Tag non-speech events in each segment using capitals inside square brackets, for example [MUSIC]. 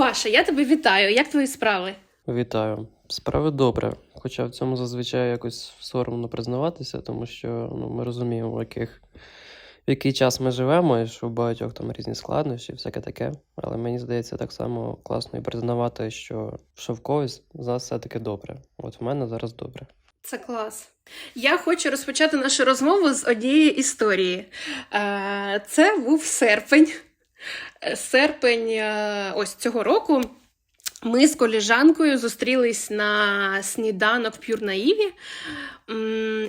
Паша, я тебе вітаю. Як твої справи? Вітаю. Справи добре. Хоча в цьому зазвичай якось соромно признаватися, тому що ну, ми розуміємо, в, яких, в який час ми живемо, і що у багатьох там різні складнощі, всяке таке. Але мені здається, так само класно і признавати, що, що в когось з нас все-таки добре. От в мене зараз добре. Це клас. Я хочу розпочати нашу розмову з однієї історії. Е, Це був серпень. Серпень е, ось цього року. Ми з коліжанкою зустрілись на сніданок в П'юрнаїві.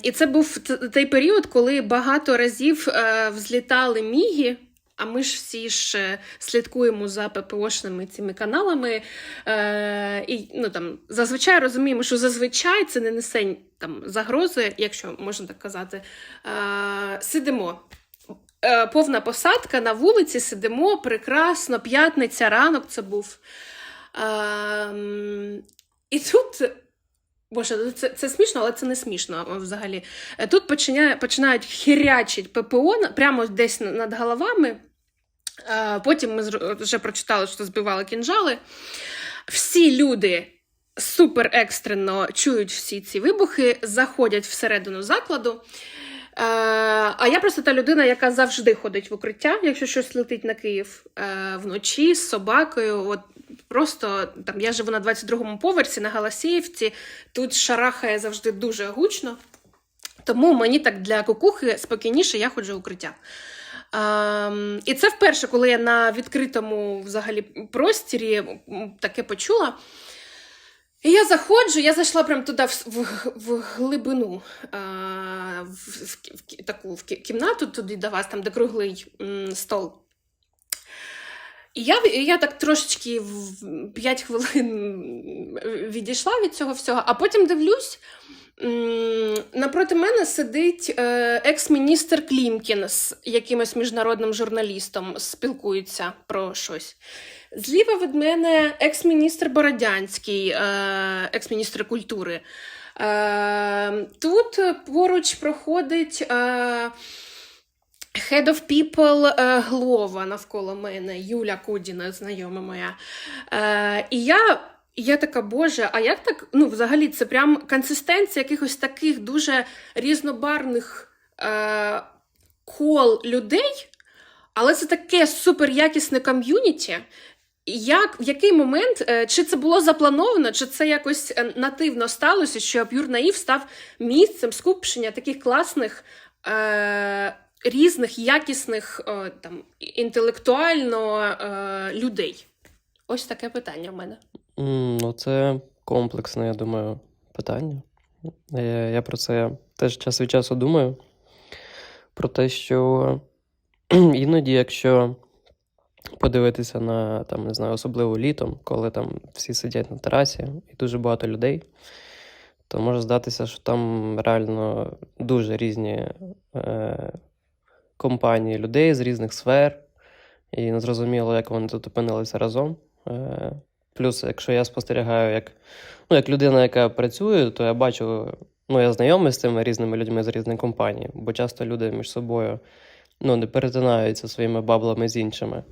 І це був той період, коли багато разів е, взлітали міги. А ми ж всі ж е, слідкуємо за ППОшними цими каналами. Е, і ну, там, зазвичай розуміємо, що зазвичай це не несе там, загрози, якщо можна так казати. Е, сидимо. Е, повна посадка на вулиці, сидимо прекрасно, п'ятниця, ранок це був. Ем, і тут. Боже, ну це, це смішно, але це не смішно взагалі. Е, Тут починає, починають хірячить ППО прямо десь над головами. Е, Потім ми вже прочитали, що збивали кінжали. Всі люди супер екстрено чують всі ці вибухи, заходять всередину закладу. Е, а я просто та людина, яка завжди ходить в укриття, якщо щось летить на Київ е, вночі з собакою. От просто там я живу на 22-му поверсі на Галасіївці. Тут шарахає завжди дуже гучно. Тому мені так для кукухи спокійніше я ходжу в укриття. Ем, і це вперше, коли я на відкритому взагалі простірі таке почула. І я заходжу, я зайшла прямо туди в, в, в глибину, е, в, в, в, таку в кімнату туди до вас, там, де круглий м, стол. І я, я так трошечки в 5 хвилин відійшла від цього всього, а потім дивлюсь. Напроти мене сидить е, екс-міністр Клімкін з якимось міжнародним журналістом, спілкується про щось. Зліва від мене екс-міністр Бородянський, е, екс-міністр культури. Е, тут поруч проходить е, Head of People Глова навколо мене, Юля Кудіна, знайома моя. І я, я така, боже, а як так? Ну, взагалі, це прям консистенція якихось таких дуже різнобарвних е, кол людей, але це таке суперякісне ком'юніті. Як, в який момент, е, чи це було заплановано, чи це якось е, нативно сталося, що П'юр Наїв став місцем скупчення таких класних, е, різних, якісних, е, там, інтелектуально е, людей? Ось таке питання в мене. Ну, це комплексне, я думаю, питання. Я, я про це теж час від часу думаю. Про те, що [CLEARS THROAT] іноді, якщо подивитися на там, не знаю, особливо літом, коли там всі сидять на терасі і дуже багато людей, то може здатися, що там реально дуже різні е, компанії людей з різних сфер, і незрозуміло, як вони тут опинилися разом. Е, плюс, якщо я спостерігаю, як, ну, як людина, яка працює, то я бачу, ну, я знайомий з цими різними людьми з різних компаній, бо часто люди між собою ну, не перетинаються своїми баблами з іншими.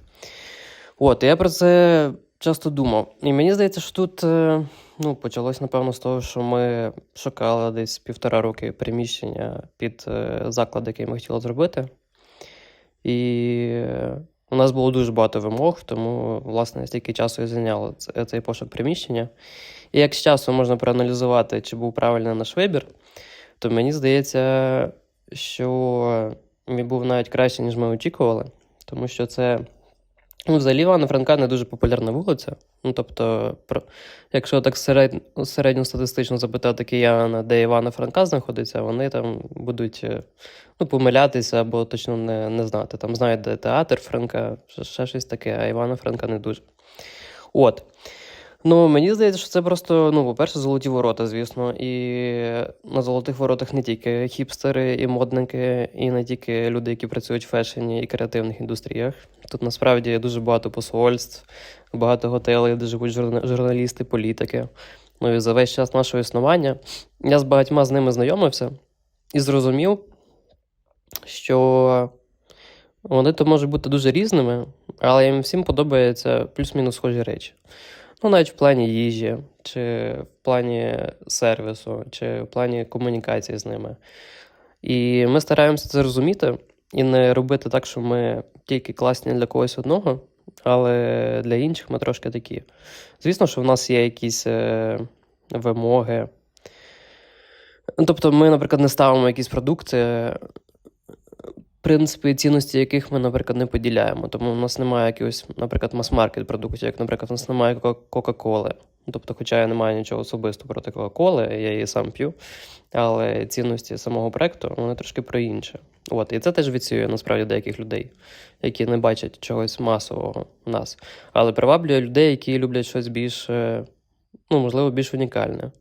От, я про це часто думав. І мені здається, що тут е, ну, почалось, напевно, з того, що ми шукали десь півтора роки приміщення під е, заклад, який ми хотіли зробити. І е, у нас було дуже багато вимог, тому, власне, стільки часу і зайняло цей пошук приміщення. І як з часу можна проаналізувати, чи був правильний наш вибір, то мені здається, що був навіть краще, ніж ми очікували, тому що це. Ну, взагалі, Івана Франка не дуже популярна вулиця. Ну, тобто, про... якщо так серед... середньостатистично запитати кияна, де Івана Франка знаходиться, вони там будуть е, ну, помилятися або точно не, не знати. Там знають, де театр Франка, ще щось таке, а Івана Франка не дуже. От. Ну, мені здається, що це просто, ну, по-перше, золоті ворота, звісно. І на золотих воротах не тільки хіпстери і модники, і не тільки люди, які працюють в фешені і креативних індустріях. Тут насправді дуже багато посольств, багато готелей, де живуть журналісти, політики. Ну і за весь час нашого існування я з багатьма з ними знайомився і зрозумів, що Вони то можуть бути дуже різними, але їм всім подобаються плюс-мінус схожі речі. Ну, навіть в плані їжі, чи в плані сервісу, чи в плані комунікації з ними. І ми стараємося це розуміти і не робити так, що ми тільки класні для когось одного, але для інших ми трошки такі. Звісно, що в нас є якісь е, вимоги. Тобто, ми, наприклад, не ставимо якісь продукти, принципи і цінності яких ми, наприклад, не поділяємо. Тому в нас немає якогось, наприклад, мас-маркет продуктів, як, наприклад, у нас немає Кока- Кока-Коли. Тобто, хоча я не маю нічого особисто проти Кока-Коли, я її сам п'ю, але цінності самого проекту вони трошки про інше. От, і це теж відсіює насправді деяких людей, які не бачать чогось масового в нас. Але приваблює людей, які люблять щось більш, е, ну, можливо, більш унікальне.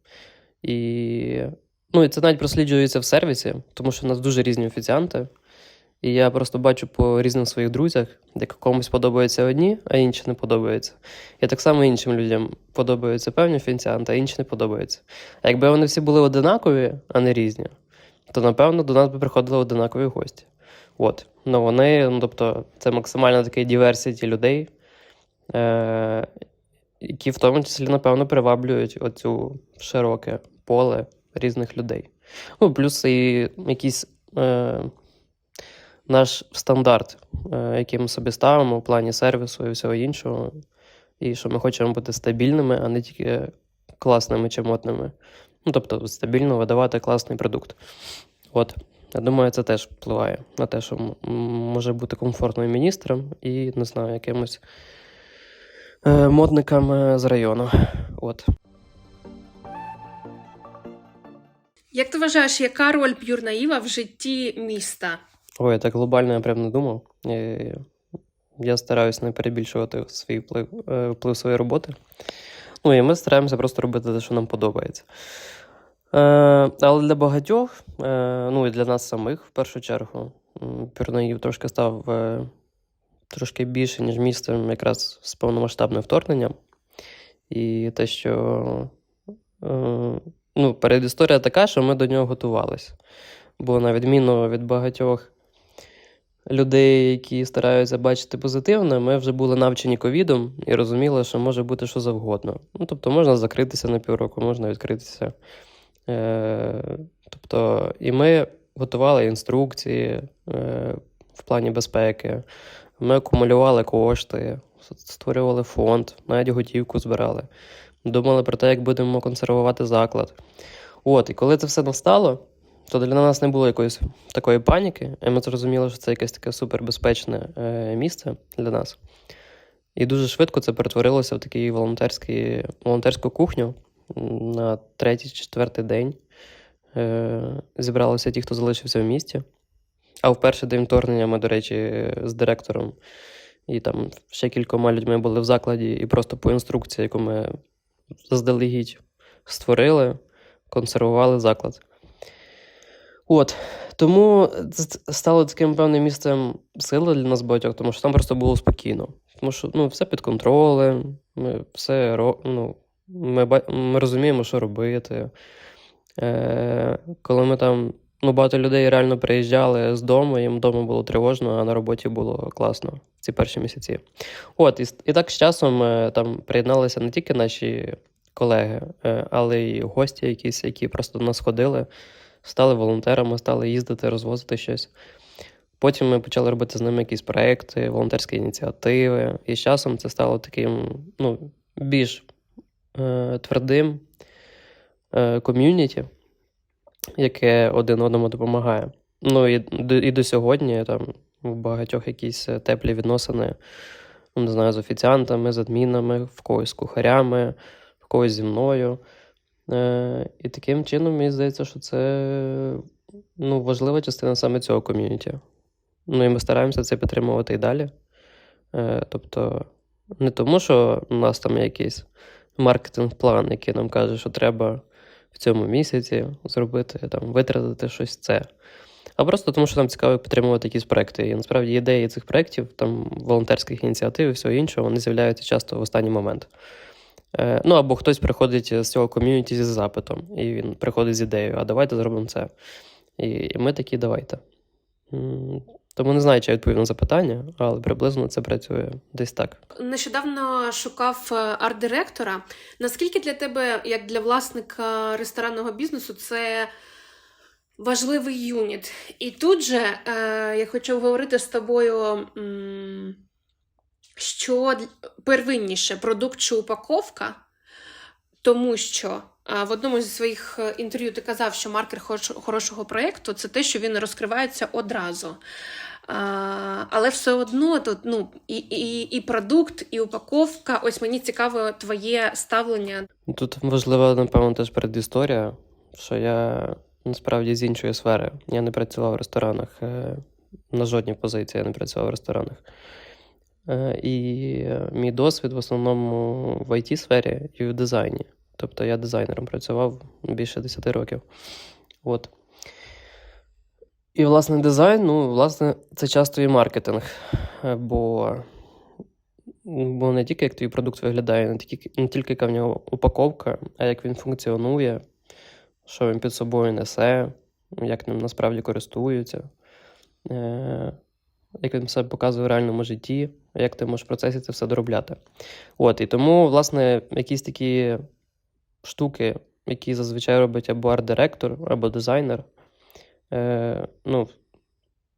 І, ну, і це навіть просліджується в сервісі, тому що в нас дуже різні офіціанти. І я просто бачу по різним своїх друзях, де комусь подобаються одні, а інші не подобаються. І так само іншим людям подобаються певні офіціанти, а інші не подобаються. А якби вони всі були одинакові, а не різні, то напевно до нас би приходили одинакові гості. От. Ну вони, ну тобто, це максимально такий diversity людей, е- які в тому числі, напевно, приваблюють оцю широке поле різних людей. Ну, плюс і якийсь е- наш стандарт, е- який ми собі ставимо в плані сервісу і всього іншого. І що ми хочемо бути стабільними, а не тільки класними чи модними. Ну, тобто, стабільно видавати класний продукт. От. Я думаю, це теж впливає на те, що може бути комфортно і міністром, і не знаю, якимось е, модникам з району. От. Як ти вважаєш, яка роль П'юр Наїва в житті міста? Ой, я так глобально я прям не думав. Я стараюся не перебільшувати свій вплив, е, вплив своєї роботи. Ну і ми стараємося просто робити те, що нам подобається. Е, але для багатьох, е, ну і для нас самих, в першу чергу, Пірнаїв трошки став е, трошки більше, ніж містом якраз з повномасштабним вторгненням. І те, що е, ну, передісторія така, що ми до нього готувалися. Бо на відміну від багатьох людей, які стараються бачити позитивне, ми вже були навчені ковідом і розуміли, що може бути що завгодно. Ну, тобто можна закритися на півроку, можна відкритися. Е, тобто, і ми готували інструкції е, в плані безпеки, ми акумулювали кошти, створювали фонд, навіть готівку збирали. Думали про те, як будемо консервувати заклад. От, і коли це все настало, то для нас не було якоїсь такої паніки, і ми зрозуміли, що це якесь таке супербезпечне е, місце для нас. І дуже швидко це перетворилося в такий волонтерський, волонтерську кухню. На третій, четвертий день е, зібралися ті, хто залишився в місті. А в перший день вторгнення ми, до речі, з директором і там ще кількома людьми були в закладі, і просто по інструкції, яку ми заздалегідь створили, консервували заклад. От. Тому це стало таким певним місцем сили для нас багатьох, тому що там просто було спокійно. Тому що ну, все під контролем, ми все ну, ми, ми розуміємо, що робити. Е, коли ми там, ну, багато людей реально приїжджали з дому, їм вдома було тривожно, а на роботі було класно ці перші місяці. От, і, і так з часом е, там приєдналися не тільки наші колеги, е, але й гості якісь, які просто до нас ходили, стали волонтерами, стали їздити, розвозити щось. Потім ми почали робити з ними якісь проекти, волонтерські ініціативи. І з часом це стало таким ну, більш е, твердим е, ком'юніті, яке один одному допомагає. Ну і, до- і до сьогодні там в багатьох якісь е, теплі відносини, не знаю, з офіціантами, з адмінами, в когось з кухарями, в когось зі мною. Е, і таким чином, мені здається, що це ну, важлива частина саме цього ком'юніті. Ну і ми стараємося це підтримувати і далі. Е, тобто, не тому, що у нас там якийсь маркетинг-план, який нам каже, що треба в цьому місяці зробити, там, витратити щось це. А просто тому, що нам цікаво підтримувати якісь проекти. І насправді ідеї цих проєктів, там, волонтерських ініціатив і всього іншого, вони з'являються часто в останній момент. Е, ну або хтось приходить з цього ком'юніті зі запитом, і він приходить з ідеєю, а давайте зробимо це. І, ми такі, давайте. Тому не знаю, чи я відповів на запитання, але приблизно це працює десь так. Нещодавно шукав е, арт-директора. Наскільки для тебе, як для власника ресторанного бізнесу, це важливий юніт? І тут же е, я хочу говорити з тобою, м, що первинніше продукт чи упаковка, тому що в одному зі своїх е, інтерв'ю ти казав, що маркер хорошого проєкту це те, що він розкривається одразу. Але все одно тут ну, і, і, і продукт, і упаковка. Ось мені цікаво твоє ставлення. Тут важлива, напевно, теж передісторія, що я насправді з іншої сфери. Я не працював в ресторанах, е, на жодній позиції я не працював в ресторанах. Е, І мій досвід в основному в it сфері і в дизайні. Тобто я дизайнером працював більше 10 років. От. І, власне, дизайн, ну, власне, це часто і маркетинг. Е, Бо, бо не тільки як твій продукт виглядає, не тільки, не тільки яка в нього упаковка, а як він функціонує, що він під собою несе, як ним насправді користуються, е, як він себе показує в реальному житті, як ти можеш в процесі це все доробляти. От, і тому, власне, якісь такі штуки, які зазвичай робить або арт-директор, або дизайнер. Е, ну,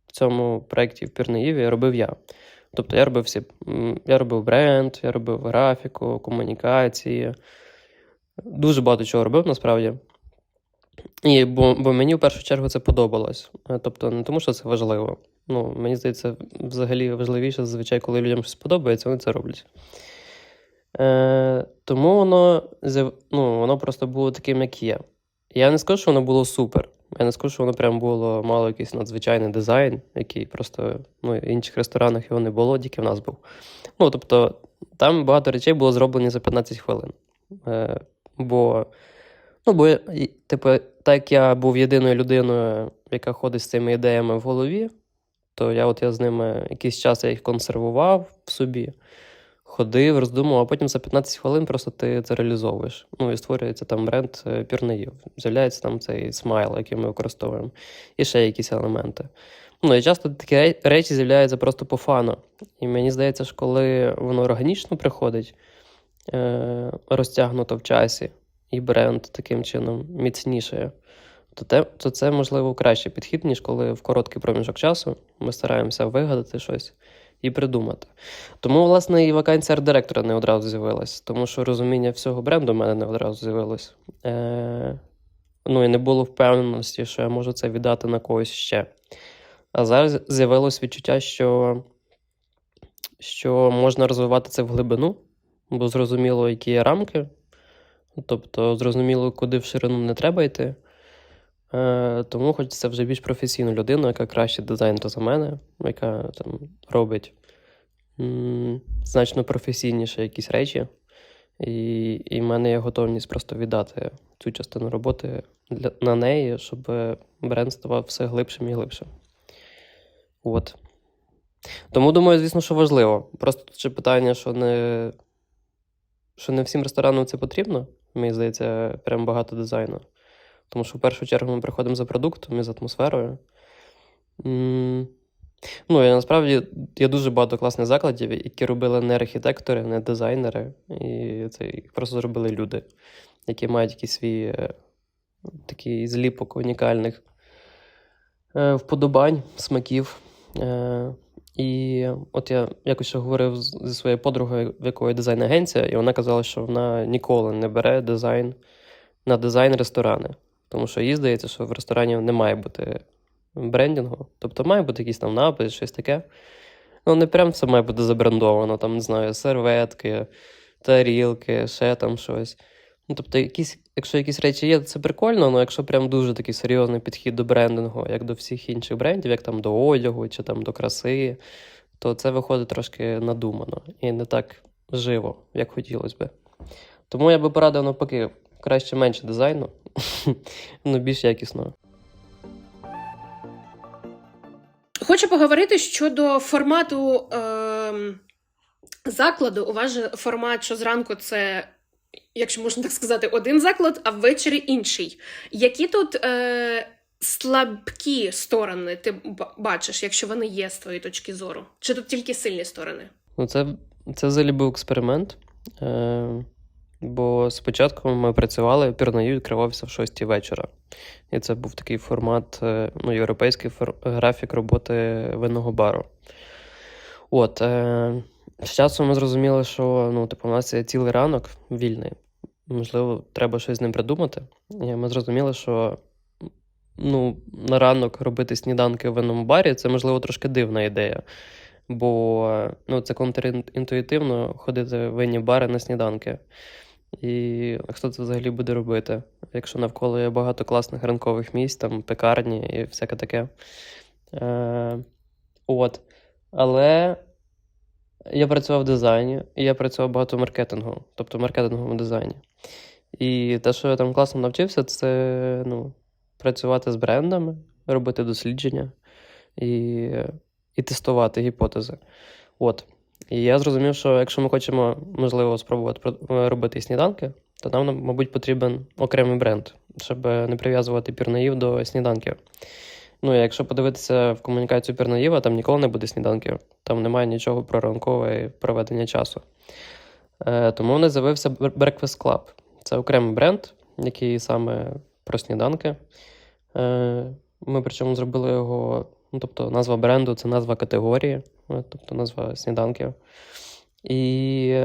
в цьому проєкті в Пірнеїві робив я. Тобто я робив всі, я робив бренд, я робив графіку, комунікації. Дуже багато чого робив насправді. І, бо, бо мені в першу чергу це подобалось. Е, Тобто, не тому, що це важливо. Ну, мені здається, взагалі важливіше зазвичай, коли людям щось подобається, вони це роблять. Е, тому воно, ну, воно просто було таким, як є. Я не скажу, що воно було супер. Я не скажу, що воно прям було мало якийсь надзвичайний дизайн, який просто ну, в інших ресторанах його не було, тільки в нас був. Ну, тобто, там багато речей було зроблені за 15 хвилин. Е, бо, ну, бо, типу, так я був єдиною людиною, яка ходить з цими ідеями в голові, то я от я з ними якийсь час я їх консервував в собі, ходив, роздумував, а потім за 15 хвилин просто ти це реалізовуєш. Ну і створюється там бренд е, пірнаїв. З'являється там цей смайл, який ми використовуємо, і ще якісь елементи. Ну і часто такі речі з'являються просто по фану. І мені здається, що коли воно органічно приходить, е, розтягнуто в часі, і бренд таким чином міцнішає, то, те, то це, можливо, кращий підхід, ніж коли в короткий проміжок часу ми стараємося вигадати щось і придумати. Тому, власне, і вакансія арт-директора не одразу з'явилась, тому що розуміння всього бренду в мене не одразу з'явилось. Е, ну і не було впевненості, що я можу це віддати на когось ще. А зараз з'явилось відчуття, що, що можна розвивати це в глибину, бо зрозуміло, які є рамки, тобто зрозуміло, куди в ширину не треба йти. Е, тому хочеться вже більш професійну людину, яка краще дизайнер за мене, яка там робить м, значно професійніше якісь речі. І, і в мене є готовність просто віддати цю частину роботи для, на неї, щоб бренд ставав все глибшим і глибшим. От. Тому думаю, звісно, що важливо. Просто ще питання, що не, що не всім ресторанам це потрібно. Мені здається, прям багато дизайну. Тому що в першу чергу ми приходимо за продуктом і за атмосферою. Ну, і насправді є дуже багато класних закладів, які робили не архітектори, не дизайнери, і це їх просто зробили люди, які мають якийсь свій е, такий зліпок унікальних е, вподобань, смаків. Е, і от я якось ще говорив зі своєю подругою, в якої дизайн-агенція, і вона казала, що вона ніколи не бере дизайн на дизайн ресторани. Тому що їй здається, що в ресторані не має бути брендінгу. Тобто має бути якийсь там напис, щось таке. Ну, не прям все має бути забрендовано, там, не знаю, серветки, тарілки, ще там щось. Ну, тобто, якісь, якщо якісь речі є, це прикольно, але якщо прям дуже такий серйозний підхід до брендингу, як до всіх інших брендів, як там до одягу чи там до краси, то це виходить трошки надумано і не так живо, як хотілося би. Тому я би порадив навпаки, краще менше дизайну, [LAUGHS] ну більш якісного. Хочу поговорити щодо формату ем, закладу. У вас же формат, що зранку це, якщо можна так сказати, один заклад, а ввечері інший. Які тут е, слабкі сторони ти бачиш, якщо вони є з твоєї точки зору? Чи тут тільки сильні сторони? Ну, це, це взагалі був експеримент. Е, бо спочатку ми працювали, пірнаю відкривався в 6 вечора. І це був такий формат, е, ну, європейський фор- графік роботи винного бару. От, е, з часом ми зрозуміли, що ну, типу, у нас є цілий ранок вільний. Можливо, треба щось з ним придумати. І ми зрозуміли, що ну, на ранок робити сніданки в винному барі це, можливо, трошки дивна ідея. Бо ну, це контрінтуїтивно ходити в винні бари на сніданки. І хто це взагалі буде робити, якщо навколо є багато класних ранкових місць, там пекарні і всяке таке. Е, от. Але я працював в дизайні, і я працював багато в маркетингу, тобто в маркетинговому дизайні. І те, що я там класно навчився, це ну, працювати з брендами, робити дослідження і, і тестувати гіпотези. От. І я зрозумів, що якщо ми хочемо, можливо, спробувати робити сніданки, то нам, мабуть, потрібен окремий бренд, щоб не прив'язувати пірнаїв до сніданків. Ну, якщо подивитися в комунікацію пірнаїва, там ніколи не буде сніданків, там немає нічого про ранкове проведення часу. Е, тому нас з'явився Breakfast Club. Це окремий бренд, який саме про сніданки. Е, ми причому зробили його, ну, тобто назва бренду це назва категорії, е, тобто назва сніданків. І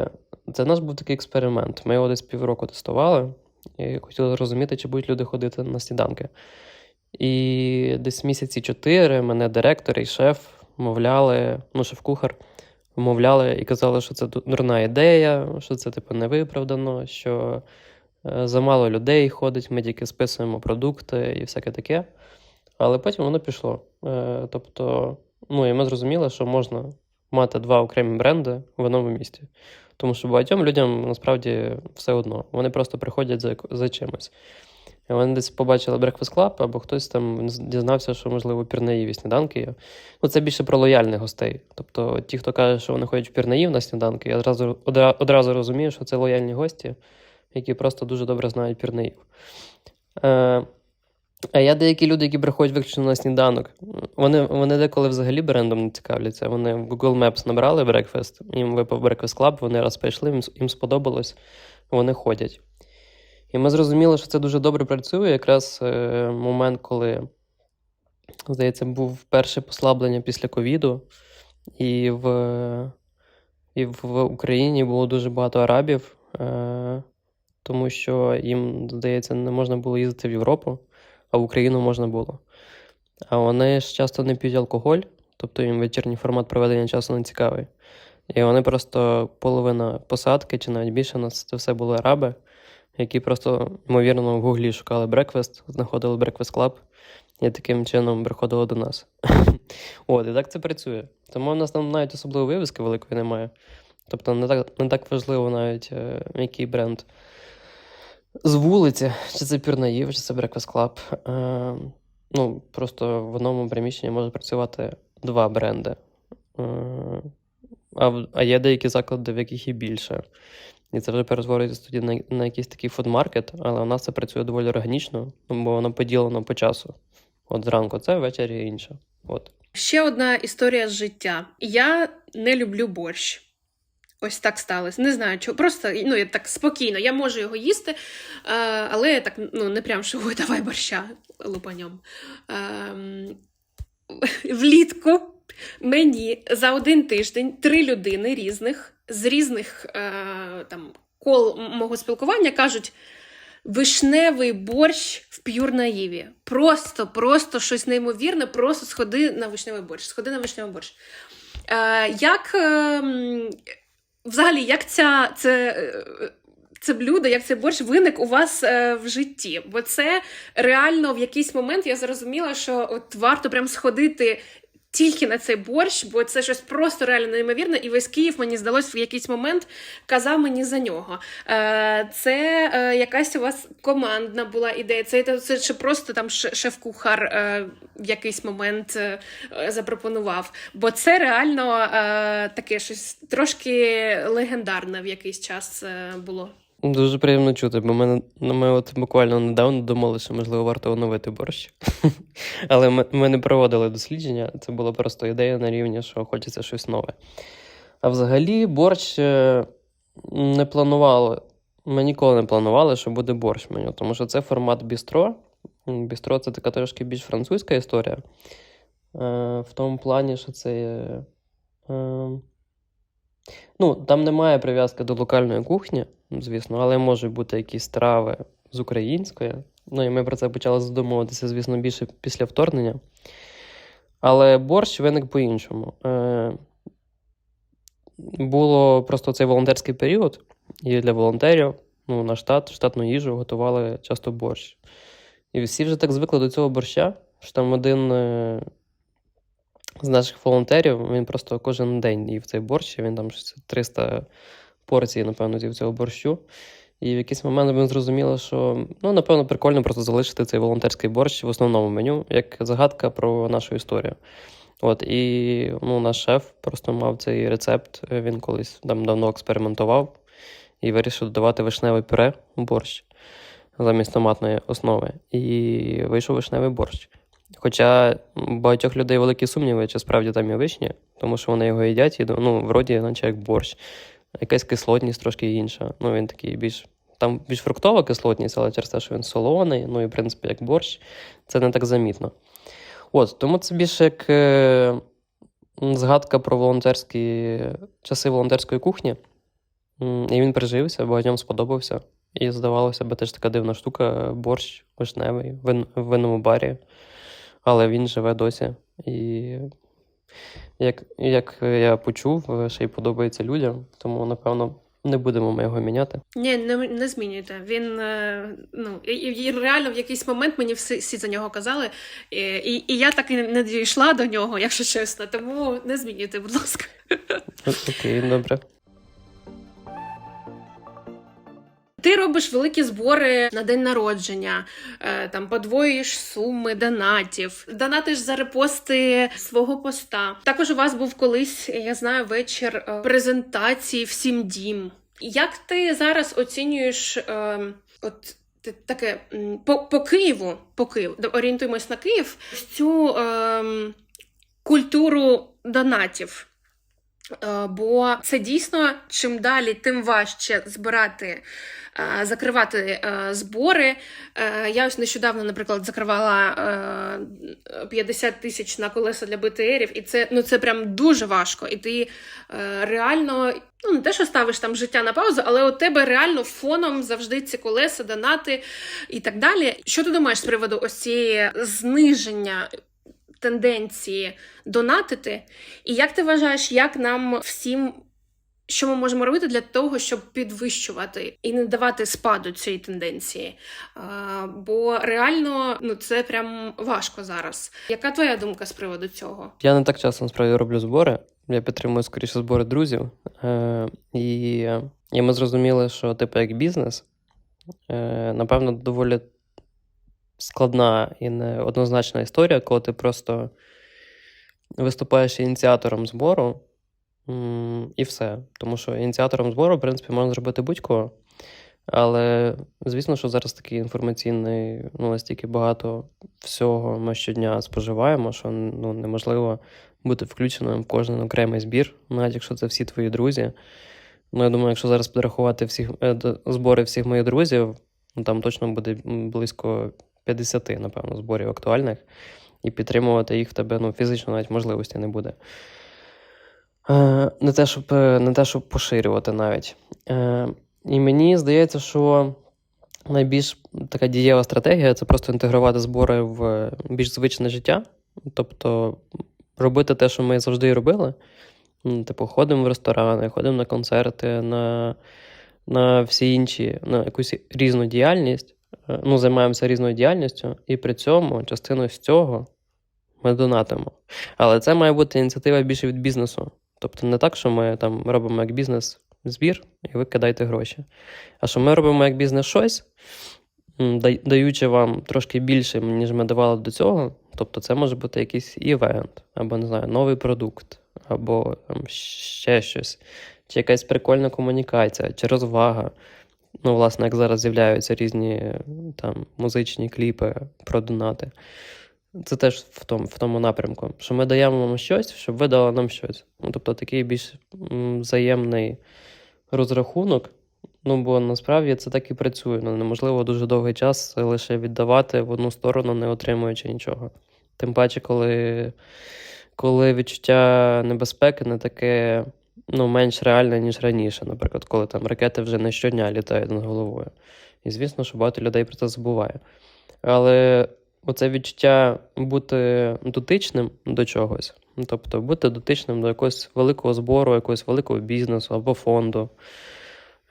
це наш був такий експеримент. Ми його десь півроку тестували і хотіли зрозуміти, чи будуть люди ходити на сніданки. І десь місяці чотири мене директор і шеф мовляли, ну, шеф-кухар, мовляли і казали, що це дурна ідея, що це типу невиправдано, що е, замало людей ходить, ми тільки списуємо продукти і всяке таке. Але потім воно пішло. Е, тобто, ну і ми зрозуміли, що можна мати два окремі бренди в одному місті. Тому що багатьом людям насправді все одно. Вони просто приходять за, за чимось. Вони десь побачили Breakfast Club, або хтось там дізнався, що, можливо, пірнаїві сніданки є. Ну, це більше про лояльних гостей. Тобто, ті, хто каже, що вони ходять в пірнаїв на сніданки, я одразу, одразу розумію, що це лояльні гості, які просто дуже добре знають пірнаїв. Е, а є деякі люди, які приходять виключно на сніданок. Вони, вони деколи взагалі брендом не цікавляться. Вони в Google Maps набрали breakfast, їм випав Breakfast Club, вони раз прийшли, їм сподобалось, вони ходять. І ми зрозуміли, що це дуже добре працює. Якраз е, момент, коли, здається, був перше послаблення після ковіду, і в, і в Україні було дуже багато арабів, е, тому що їм, здається, не можна було їздити в Європу, а в Україну можна було. А вони ж часто не п'ють алкоголь, тобто їм вечірній формат проведення часу не цікавий. І вони просто половина посадки, чи навіть більше нас це все були араби, які просто, ймовірно, в гуглі шукали брекфест, знаходили брекфест Club і таким чином приходили до нас. [LAUGHS] От, і так це працює. Тому в нас там навіть особливої вивіски великої немає. Тобто не так, не так важливо навіть, е, який бренд з вулиці, чи це Пірнаїв, чи це Breakfast Club. Е, ну, просто в одному приміщенні може працювати два бренди. Е, а, а є деякі заклади, в яких і більше. І це вже перетворюється тоді на, на якийсь такий фудмаркет, але у нас це працює доволі органічно, бо воно поділено по часу. От зранку це, ввечері інше. От. Ще одна історія з життя. Я не люблю борщ. Ось так сталося. Не знаю, чого. Просто ну, я так спокійно, я можу його їсти, е, але я так ну, не прям що [LAUGHS] давай борща лупаньом. Ем, влітку мені за один тиждень три людини різних з різних е, там, кол мого спілкування кажуть. Вишневий борщ в п'юрнаїві. Просто, просто щось неймовірне, просто сходи на вишневий борщ. Сходи на вишневий борщ. Е, як е, взагалі, як ця, це, е, це блюдо, як цей борщ виник у вас е, в житті? Бо це реально в якийсь момент я зрозуміла, що от варто прям сходити. Тільки на цей борщ, бо це щось просто реально неймовірне, і весь Київ, мені здалось, в якийсь момент казав мені за нього. Е, Це е, якась у вас командна була ідея. Це, це чи просто там ше- шеф-кухар е, в якийсь момент запропонував. Бо це реально таке щось трошки легендарне в якийсь час було. Дуже приємно чути, бо мене, ну, ми от буквально недавно думали, що можливо варто оновити борщ. [LAUGHS] Але ми, ми не проводили дослідження, це була просто ідея на рівні, що хочеться щось нове. А взагалі, борщ е, не планували. Ми ніколи не планували, що буде борщ меню, тому що це формат бістро. Бістро це така трошки більш французька історія. Е, в тому плані, що це. Е, ну, там немає прив'язки до локальної кухні, звісно, але можуть бути якісь страви з української. Ну і ми про це почали задумуватися, звісно, більше після вторгнення. Але борщ виник по-іншому. Е, було просто цей волонтерський період, і для волонтерів ну, на штат, штатну їжу готували часто борщ. І всі вже так звикли до цього борща, що там один е, з наших волонтерів, він просто кожен день їв цей борщ, і він там щось 300 порцій, напевно, з'їв цього борщу. І в якийсь момент ми зрозуміли, що ну, напевно, прикольно просто залишити цей волонтерський борщ в основному меню, як загадка про нашу історію. От, і ну, наш шеф просто мав цей рецепт, він колись там давно експериментував і вирішив додавати вишневе пюре в борщ замість томатної основи. І вийшов вишневий борщ. Хоча у багатьох людей великі сумніви, чи справді там є вишні, тому що вони його їдять і ну, вроді, наче як борщ. Якась кислотність трошки інша. Ну, він такий більш. Там більш фруктова кислотність, але через те, що він солоний, ну і в принципі як борщ, це не так замітно. От, тому це більше як е, згадка про волонтерські часи волонтерської кухні. І він прижився, багатьом сподобався. І здавалося б, теж така дивна штука, борщ вишневий в винному барі. Але він живе досі. І як, як я почув, ще й подобається людям, тому, напевно, не будемо ми його міняти. Ні, не, не змінюйте. Він е, ну і, і реально в якийсь момент мені всі, всі за нього казали, і, і, і я так і не дійшла до нього, якщо чесно. Тому не змінюйте, будь ласка. Окей, добре. Ти робиш великі збори на день народження, е, там подвоюєш суми донатів, донатиш за репости свого поста. Також у вас був колись, я знаю, вечір е, презентації всім дім. Як ти зараз оцінюєш е, от таке по, по Києву, по Києву, орієнтуємось на Київ, цю е, культуру донатів? Е, Бо це дійсно чим далі, тим важче збирати, е, закривати е, збори. Я ось нещодавно, наприклад, закривала е, 50 тисяч на колеса для БТРів, і це, ну, це прям дуже важко. І ти реально, ну не те, що ставиш там життя на паузу, але у тебе реально фоном завжди ці колеса, донати і так далі. Що ти думаєш з приводу ось цієї зниження? Тенденції донатити, і як ти вважаєш, як нам всім, що ми можемо робити для того, щоб підвищувати і не давати спаду цієї тенденції? А, бо реально ну, це прям важко зараз. Яка твоя думка з приводу цього? Я не так часто насправді роблю збори. Я підтримую скоріше збори друзів. Е, і, і ми зрозуміли, що, типу, як бізнес, е, напевно, доволі складна і неоднозначна історія, коли ти просто виступаєш ініціатором збору, і все. Тому що ініціатором збору, в принципі, можна зробити будь-кого. Але звісно, що зараз такий інформаційний, ну, настільки багато всього ми щодня споживаємо, що ну, неможливо бути включеним в кожен окремий збір, навіть якщо це всі твої друзі. Ну, я думаю, якщо зараз підрахувати всіх, е, збори всіх моїх друзів, ну, там точно буде близько 50, напевно, зборів актуальних, і підтримувати їх в тебе ну, фізично навіть можливості не буде. Е, не, те, щоб, е, не те, щоб поширювати навіть. Е, і мені здається, що найбільш така дієва стратегія це просто інтегрувати збори в більш звичне життя. Тобто робити те, що ми завжди робили. Ну, Типу, ходимо в ресторани, ходимо на концерти, на, на всі інші, на якусь різну діяльність. Е, Ну, займаємося різною діяльністю, і при цьому частину з цього ми донатимо. Але це має бути ініціатива більше від бізнесу. Тобто не так, що ми там робимо як бізнес збір, і ви кидайте гроші. А що ми робимо як бізнес щось, даючи вам трошки більше, ніж ми давали до цього. Тобто це може бути якийсь івент, або не знаю, новий продукт, або там, ще щось, чи якась прикольна комунікація, чи розвага. Ну, власне, як зараз з'являються різні там музичні кліпи про донати. Це теж в тому, в тому напрямку, що ми даємо вам щось, щоб ви дали нам щось. Ну, тобто такий більш взаємний розрахунок. Ну, бо насправді це так і працює. Ну, неможливо дуже довгий час лише віддавати в одну сторону, не отримуючи нічого. Тим паче, коли, коли відчуття небезпеки не таке ну, менш реальне, ніж раніше. Наприклад, коли там ракети вже не щодня літають над головою. І звісно, що багато людей про це забуває. Але оце відчуття бути дотичним до чогось, тобто бути дотичним до якогось великого збору, якогось великого бізнесу або фонду.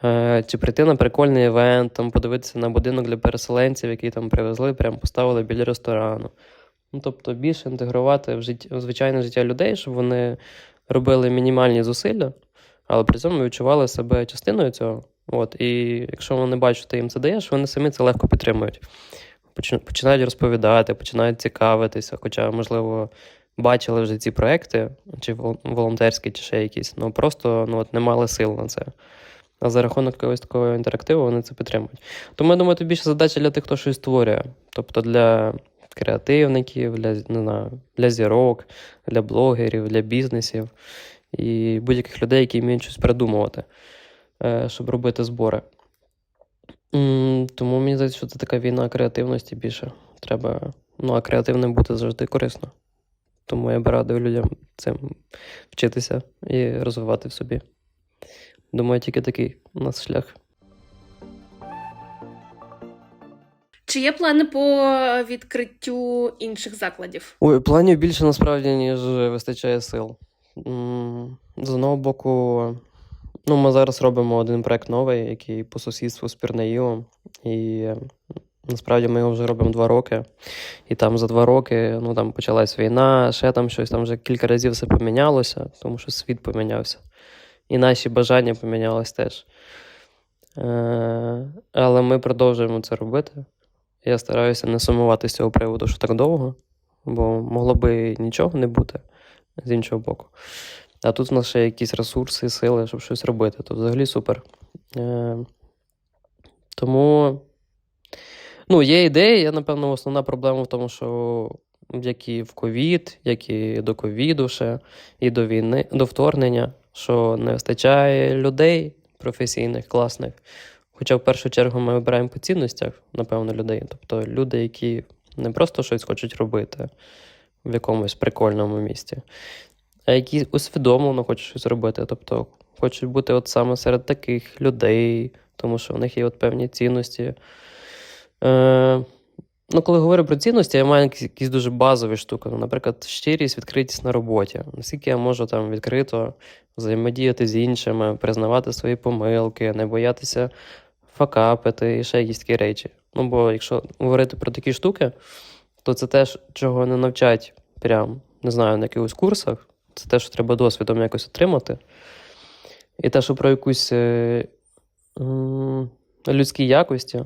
Е, Чи прийти на прикольний івент, там подивитися на будинок для переселенців, який там привезли, прямо поставили біля ресторану. Ну, тобто більше інтегрувати в, життя, в звичайне життя людей, щоб вони робили мінімальні зусилля, але при цьому відчували себе частиною цього. От, і якщо вони бачать, ти їм це даєш, вони самі це легко підтримують. Починають розповідати, починають цікавитися, хоча, можливо, бачили вже ці проекти, чи вол- волонтерські, чи ще якісь, ну просто ну, от, не мали сил на це. А за рахунок якогось такого інтерактиву вони це підтримують. Тому я думаю, це більше задача для тих, хто щось створює. Тобто для креативників, для, не знаю, для зірок, для блогерів, для бізнесів і будь-яких людей, які вміють щось придумувати, е, щоб робити збори. Тому мені здається, що це така війна креативності більше. Треба, ну, а креативним бути завжди корисно. Тому я би радив людям цим вчитися і розвивати в собі. Думаю, тільки такий у нас шлях. Чи є плани по відкриттю інших закладів? Ой, планів більше насправді, ніж вистачає сил. З одного боку, ну, ми зараз робимо один проект новий, який по сусідству з Пірнеївом. І насправді ми його вже робимо два роки. І там за два роки ну, там почалась війна, ще там щось, там вже кілька разів все помінялося, тому що світ помінявся. І наші бажання помінялись теж. Е, але ми продовжуємо це робити. Я стараюся не сумувати з цього приводу, що так довго, бо могло би нічого не бути з іншого боку. А тут в нас ще якісь ресурси, сили, щоб щось робити, то взагалі супер. Е, тому, ну, є ідеї. Я, напевно, основна проблема в тому, що як і в ковід, як і до ковіду ще, і до війни, до вторгнення, що не вистачає людей професійних, класних. Хоча в першу чергу ми вибираємо по цінностях, напевно, людей. Тобто люди, які не просто щось хочуть робити в якомусь прикольному місці, а які усвідомлено хочуть щось робити. Тобто хочуть бути от саме серед таких людей, тому що в них є от певні цінності. Е, ну, коли говорю про цінності, я маю якісь, дуже базові штуки. Ну, наприклад, щирість, відкритість на роботі. Наскільки я можу там відкрито взаємодіяти з іншими, признавати свої помилки, не боятися факапити і ще якісь такі речі. Ну, бо якщо говорити про такі штуки, то це теж, чого не навчать прям, не знаю, на якихось курсах. Це те, що треба досвідом якось отримати. І те, що про якусь е, людські якості,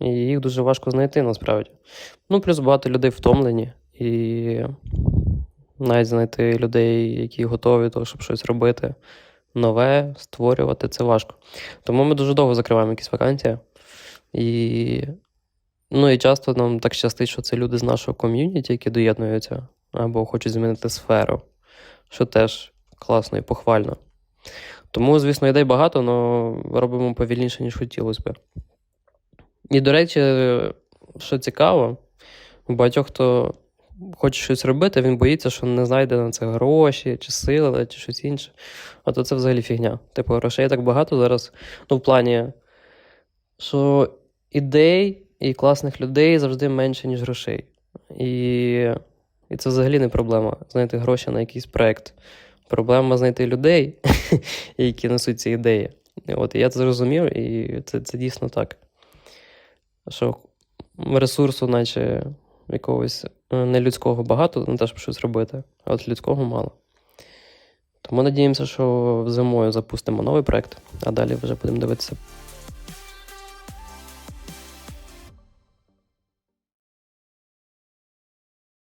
і їх дуже важко знайти насправді. Ну, плюс багато людей втомлені, і навіть знайти людей, які готові того, щоб щось робити нове, створювати, це важко. Тому ми дуже довго закриваємо якісь вакансії. І, ну, і часто нам так щастить, що це люди з нашого ком'юніті, які доєднуються або хочуть змінити сферу, що теж класно і похвально. Тому, звісно, ідей багато, але робимо повільніше, ніж хотілося би. І, до речі, що цікаво, у багатьох, хто хоче щось робити, він боїться, що не знайде на це гроші, чи сили, чи щось інше. А це взагалі фігня. Типу, грошей так багато зараз. Ну, в плані, що ідей і класних людей завжди менше, ніж грошей. І, і це взагалі не проблема знайти гроші на якийсь проект. Проблема знайти людей, [LAUGHS] які несуть ці ідеї. От і я це зрозумів, і це, це дійсно так. Що ресурсу, наче якогось е, нелюдського багато на те, щоб щось робити, а от людського мало. Тому надіємося, що зимою запустимо новий проект, а далі вже будемо дивитися